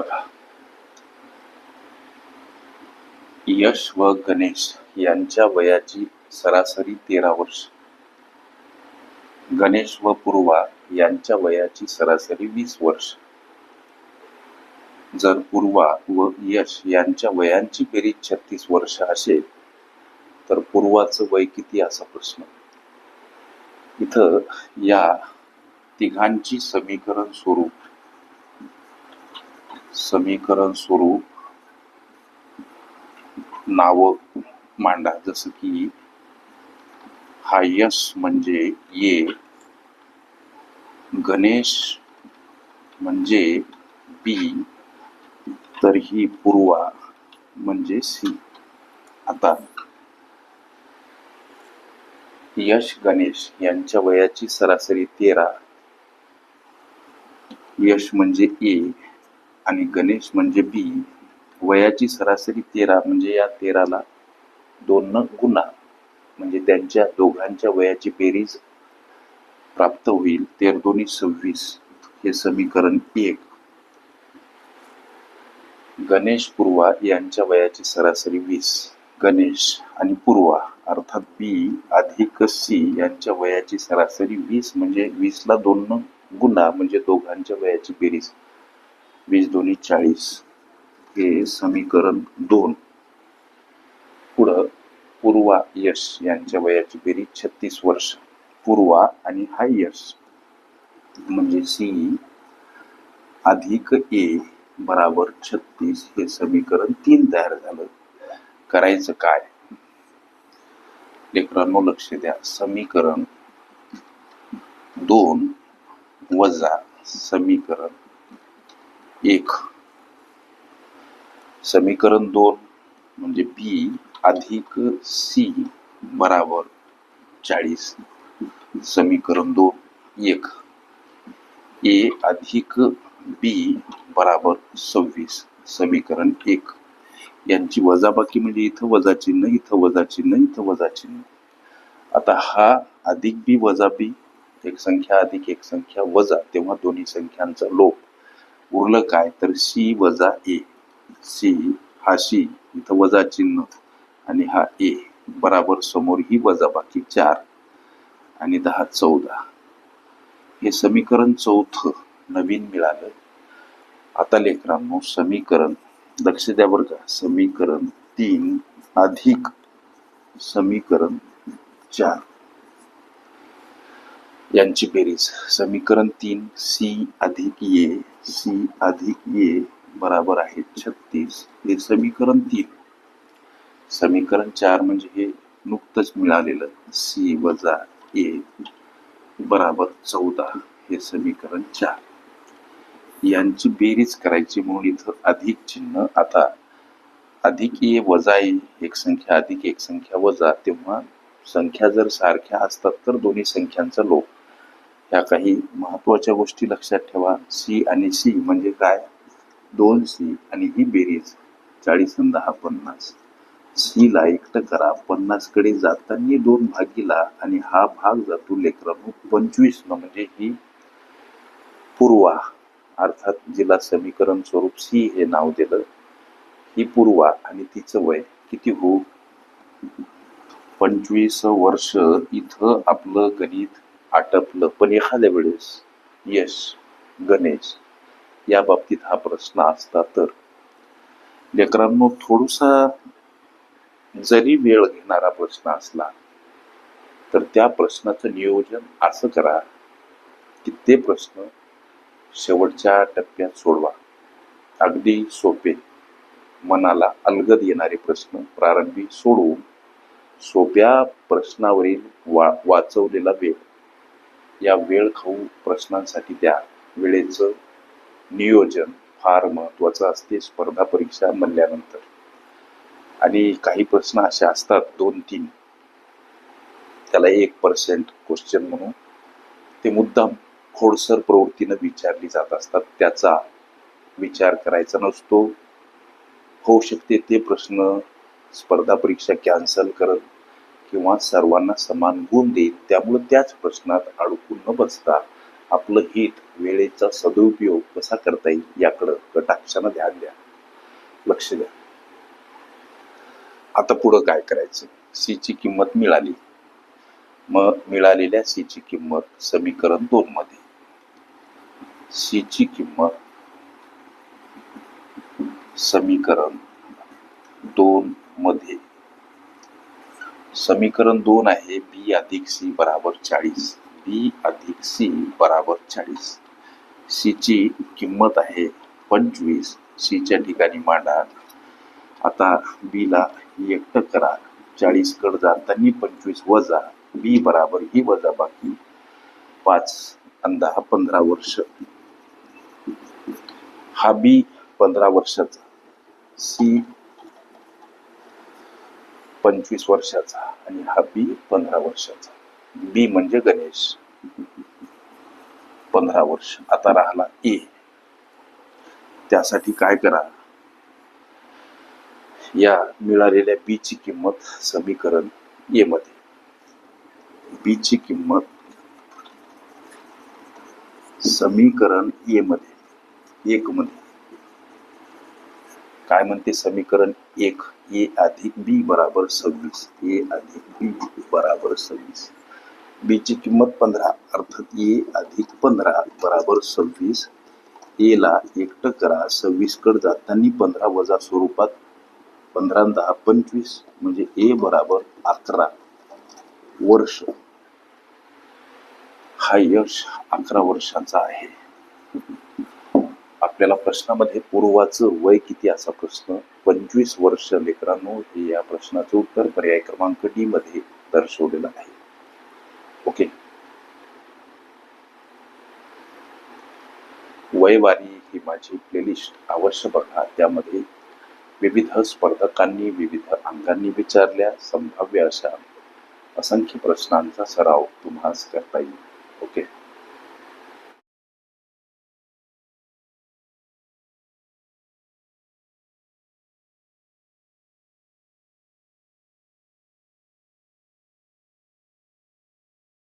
बघा. यश व गणेश यांच्या वयाची सरासरी तेरा वर्ष. गणेश व पूर्वा यांच्या वयाची सरासरी वीस वर्ष. जर पूर्वा व यश यांच्या वयांची बेरीज छत्तीस वर्ष असेल तर पूर्वाचं वय किती असा प्रश्न. इथं या तिघांची समीकरण स्वरूप समीकरण स्वरूप नाव मांडा. जसं की हा यश म्हणजे ये. गणेश म्हणजे बी. तर ही पूर्वा म्हणजे सी. आता यश गणेश यांच्या वयाची सरासरी तेरा. यश म्हणजे ए. आणि गणेश म्हणजे बी. वयाची सरासरी तेरा म्हणजे या तेराला दोन गुणा म्हणजे त्यांच्या दोघांच्या वयाची बेरीज प्राप्त होईल. तेर दोन्ही सव्वीस हे समीकरण एक. गणेश पूर्वा यांच्या वयाची सरासरी वीस. गणेश आणि पूर्वा अर्थात बी अधिक सी यांच्या वयाची सरासरी वीस म्हणजे वीसला दोन गुणा म्हणजे दोघांच्या वयाची बेरीज. वीस दोन्ही चाळीस हे समीकरण दोन. पुढं पूर्वा यश यांच्या वयाची बेरीज छत्तीस वर्ष. पूर्वा आणि हा यश म्हणजे सी अधिक ए बराबर छत्तीस हे समीकरण तीन तयार झालं. करायचं काय? लेकरांनो लक्ष द्या. समीकरण दोन वजा समीकरण एक. समीकरण दोन म्हणजे बी अधिक सी बराबर चाळीस. समीकरण दोन एक. ए अधिक बी बराबर सव्वीस. समीकरण एक. यांची वजाबाकी म्हणजे इथं वजा चिन्ह इथं वजा चिन्ह इथं वजा चिन्ह. आता हा अधिक बी वजा बी एक संख्या अधिक एक संख्या वजा तेव्हा दोन्ही संख्यांचा लोप. उरलं काय तर सी वजा ए. सी हा सी इथं वजा चिन्ह आणि हा ए बराबर समोर ही वजा बाकी चार आणि दहा चौदा. हे समीकरण चौथ नवीन मिळालं. आता लेकरांनो समीकरण लक्ष द्या बरं का. समीकरण तीन अधिक समीकरण चार. यांची बेरीज. समीकरण तीन सी अधिक ए. सी अधिक ये बराबर आहे छत्तीस. हे समीकरण तीन. समीकरण चार म्हणजे हे नुकतंच मिळालेलं सी वजा ए बराबर चौदा. हे समीकरण चार. यांची बेरीज करायची म्हणून इथं अधिक चिन्ह आता अधिक ए वजा ए एक संख्या अधिक एक संख्या वजा तेव्हा संख्या जर सारख्या असतात तर दोन्ही संख्यांचा लोप. ह्या काही महत्त्वाच्या गोष्टी लक्षात ठेवा. सी आणि सी म्हणजे काय? दोन सी आणि ही बेरीज. चाळीस आणि दहा पन्नास. सी ला एकटं करा. पन्नासकडे जाताना दोन भागीला आणि हा भाग जातो लेकरांनो पंचवीस न म्हणजे ही पूर्वा. अर्थात जिला समीकरण स्वरूप सी हे नाव दिलं ही पूर्वा आणि तिचं वय किती हो पंचवीस वर्ष इथं आपलं गणित आटपलं. पण एखाद्या वेळेस यश गणेश या बाबतीत हा प्रश्न असता तर. लेकरांनो थोडासा जरी वेळ घेणारा प्रश्न असला तर त्या प्रश्नाचं नियोजन असं करा की ते प्रश्न शेवटच्या टप्प्यात सोडवा. अगदी सोपे मनाला अलगद येणारे प्रश्न प्रारंभी सोडवून सोप्या प्रश्नावरील वा वाचवलेला वेळ या वेळ खाऊ प्रश्नांसाठी द्या. वेळेचं नियोजन फार महत्वाचं असते स्पर्धा परीक्षा म्हणल्यानंतर. आणि काही प्रश्न असे असतात दोन तीन. त्याला एक पर्सेंट क्वेश्चन म्हणून. ते मुद्दाम खोडसर प्रवृत्तीनं विचारली जात असतात. त्याचा विचार करायचा नसतो. होऊ शकते ते प्रश्न स्पर्धा परीक्षा कॅन्सल करत किंवा सर्वांना समान गुण देईल त्यामुळे त्याच प्रश्नात अडकून न बसता आपलं हित वेळेचा सदुपयोग कसा करता येईल याकडं कटाक्षानं ध्यान द्या. लक्ष द्या. आता पुढं काय करायचं? सी ची किंमत मिळाली. मग मिळालेल्या सी ची किंमत समीकरण दोन मध्ये. सी ची किंमत समीकरण दोन मध्ये. समीकरण दोन आहे बी अधिक सी बराबर चाळीस. बी अधिक सी बराबर चाळीस. सी ची किंमत आहे पंचवीस. सीच्या ठिकाणी मांडा. आता बी ला एकटं करा. चाळीस कड जाताना पंचवीस वजा. बी बराबर ही वजा बाकी. पाच अंदा दहा पंधरा वर्ष. हा बी पंधरा वर्षाचा. सी पंचवीस वर्षाचा आणि हा बी पंधरा वर्षाचा. बी म्हणजे गणेश. पंधरा वर्ष. आता राहिला ए त्यासाठी काय करा? या मिळालेल्या बी ची किंमत समीकरण ए मध्ये. बी ची किंमत समीकरण ए मध्ये. एक मध्ये. काय म्हणते? समीकरण एक. ए अधिक बी बराबर सव्वीस. ए अधिक बी बराबर सव्वीस. बीची किंमत पंधरा. अर्थात ए अधिक पंधरा बराबर सव्वीस. एला एकटं करा. सव्वीसकडे जाताना पंधरा वजा स्वरूपात पंधरा दहा पंचवीस. म्हणजे ए बराबर अकरा. वर्ष. हा यश अकरा वर्षाचा आहे. आपल्याला प्रश्नामध्ये पूर्वाचं वय किती असा प्रश्न पंचवीस वर्ष लेकरांनो हे या प्रश्नाचं उत्तर पर्याय क्रमांक डी मध्ये दर्शवलेलं आहे. ओके वयवारी ही माझी प्लेलिस्ट अवश्य बघा. त्यामध्ये विविध स्पर्धकांनी विविध अंगांनी विचारल्या संभाव्य अशा असंख्य प्रश्नांचा सराव तुम्हाला करता येईल. ओके